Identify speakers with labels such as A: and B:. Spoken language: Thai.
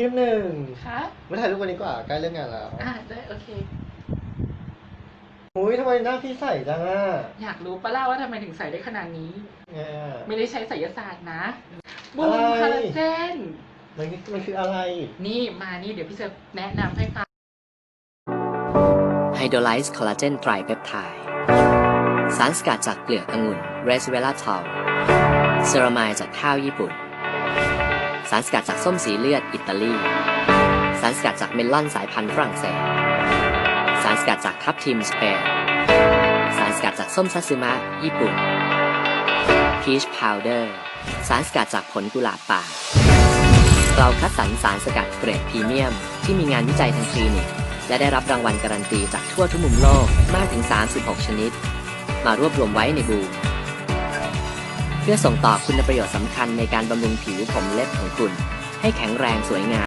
A: ทีมหนึ่ง
B: คะ
A: มาถ่ายรูปวันนี้ดีกว่าใกล้เลิกงานแล้ว
B: อะได้โอเค
A: อุ้ยทำไมหน้าพี่ใสจังอะ
B: อยากรู้ปะล่าว่าทำไมถึงใส่ได้ขนาดนี้
A: ไงอะ
B: ไม่ได้ใช้ไสยศาสตร์นะบู
A: อะไร
B: มคอลลาเจน
A: มันมันคืออะไร
B: นี่มานี่เดี๋ยวพี่จะแนะนำให้ฟัง
C: ไฮโดรไลซ์คอลลาเจนไตรเปปไทด์สารสกัดจากเปลือกองุ่นเรสเวลาทอลเซรามายจากข้าวญี่ปุ่น สารสกัดจากส้มสีเลือดอิตาลี สารสกัดจากเมลอนสายพันธุ์ฝรั่งเศส สารสกัดจากทับทิมสเปน สารสกัดจากส้มซัตสึมะญี่ปุ่น พีชพาวเดอร์ สารสกัดจากผลกุหลาบป่า เราคัดสรรสารสกัดเกรดพรีเมียม ที่มีงานวิจัยทางคลินิก และได้รับรางวัลการันตีจากทั่วทุกมุมโลกมากถึง 36 ชนิด มารวบรวมไว้ในบูม พื่อส่งต่อคุณประโยชน์สำคัญในการบำรุงผิวผมเล็บของคุณ ให้แข็งแรงสวยงาม